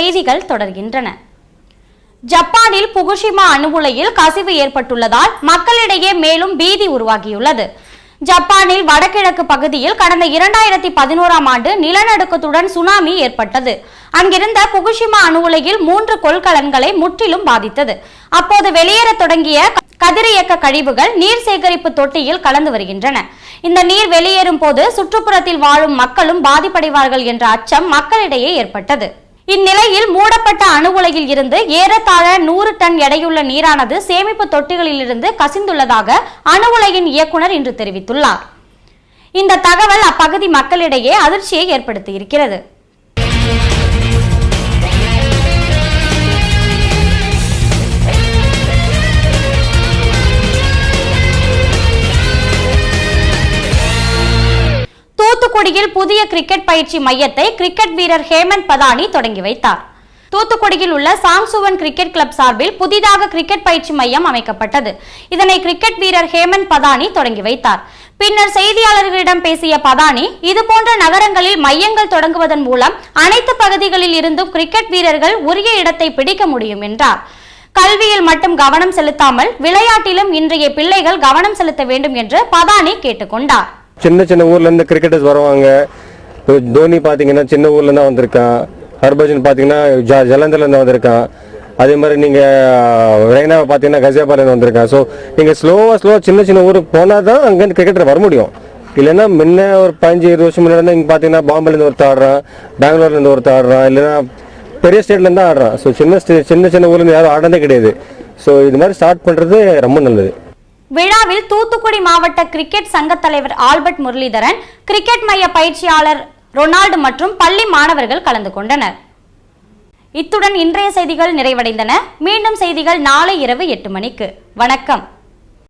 செய்திகள் தொடர்கின்றன. ஜப்பானில் புகுஷிமா அணு உலையில் கசிவு ஏற்பட்டுள்ளதால் மக்களிடையே மேலும் பீதி உருவாகியுள்ளது. ஜப்பானில் வடகிழக்கு பகுதியில் கடந்த இரண்டாயிரத்தி பதினோராம் ஆண்டு நிலநடுக்கத்துடன் சுனாமி ஏற்பட்டது. அங்கிருந்த புகுஷிமா அணு உலையில் மூன்று கொள்கலன்களை முற்றிலும் பாதித்தது. அப்போது வெளியேறத் தொடங்கிய கதிரியக்க கழிவுகள் நீர் சேகரிப்பு தொட்டியில் கலந்து வருகின்றன. இந்த நீர் வெளியேறும் போது சுற்றுப்புறத்தில் வாழும் மக்களும் பாதிப்படைவார்கள் என்ற அச்சம் மக்களிடையே ஏற்பட்டது. இந்நிலையில் மூடப்பட்ட அணு உலையில் இருந்து ஏறத்தாழ நூறு டன் எடையுள்ள நீரானது சேமிப்பு தொட்டிகளிலிருந்து கசிந்துள்ளதாக அணு உலையின் இயக்குனர் இன்று தெரிவித்துள்ளார். இந்த தகவல் அப்பகுதி மக்களிடையே அதிர்ச்சியை ஏற்படுத்தியிருக்கிறது. தூத்துக்குடியில் புதிய கிரிக்கெட் பயிற்சி மையத்தை கிரிக்கெட் வீரர் ஹேமந்த் பதானி தொடங்கி வைத்தார். தூத்துக்குடியில் உள்ள சாங்சுவன் கிரிக்கெட் கிளப் சார்பில் புதிதாக கிரிக்கெட் பயிற்சி மையம் அமைக்கப்பட்டது. இதனை கிரிக்கெட் வீரர் ஹேமந்த் பதானி தொடங்கி வைத்தார். பின்னர் செய்தியாளர்களிடம் பேசிய பதானி இதுபோன்ற நகரங்களில் மையங்கள் தொடங்குவதன் மூலம் அனைத்து பகுதிகளில் இருந்தும் கிரிக்கெட் வீரர்கள் உரிய இடத்தை பிடிக்க முடியும் என்றார். கல்வியில் மட்டும் கவனம் செலுத்தாமல் விளையாட்டிலும் இன்றைய பிள்ளைகள் கவனம் செலுத்த வேண்டும் என்று பதானி கேட்டுக்கொண்டார். சின்ன சின்ன ஊர்ல இருந்து கிரிக்கெட்டர்ஸ் வருவாங்க. இப்போ தோனி பாத்தீங்கன்னா சின்ன ஊர்ல இருந்து வந்திருக்கான். ஹர்பஜன் பாத்தீங்கன்னா ஜ- ஜலந்தர்ல இருந்து வந்திருக்கான். அதே மாதிரி நீங்க ரெய்னாவை பாத்தீங்கன்னா கசியாபால இருந்து வந்திருக்கான். ஸோ நீங்க ஸ்லோவா ஸ்லோவா சின்ன சின்ன ஊருக்கு போனா தான் அங்கேருந்து கிரிக்கெட்டர் வர முடியும். இல்லைன்னா முன்ன ஒரு பதினஞ்சு இருபது வருஷம் முன்னாடி இங்க பாத்தீங்கன்னா பாம்பேல இருந்து ஒருத்தர் ஆடுறான் பெங்களூர்ல இருந்து ஒருத்தர் ஆடுறான் இல்லைன்னா பெரிய ஸ்டேட்ல இருந்து தான் ஆடுறான். ஸோ சின்ன ஸ்டே- சின்ன சின்ன ஊர்ல இருந்து யாரும் ஆடுறதே கிடையாது. ஸோ இது மாதிரி ஸ்டார்ட் பண்றது ரொம்ப நல்லது. விழாவில் தூத்துக்குடி மாவட்ட கிரிக்கெட் சங்க தலைவர் ஆல்பர்ட் முரளிதரன் கிரிக்கெட் மைய பயிற்சியாளர் ரொனால்டு மற்றும் பள்ளி மாணவர்கள் கலந்து கொண்டனர். இத்துடன் இன்றைய செய்திகள் நிறைவடைந்தன. மீண்டும் செய்திகள் நாளை இரவு எட்டு மணிக்கு. வணக்கம்.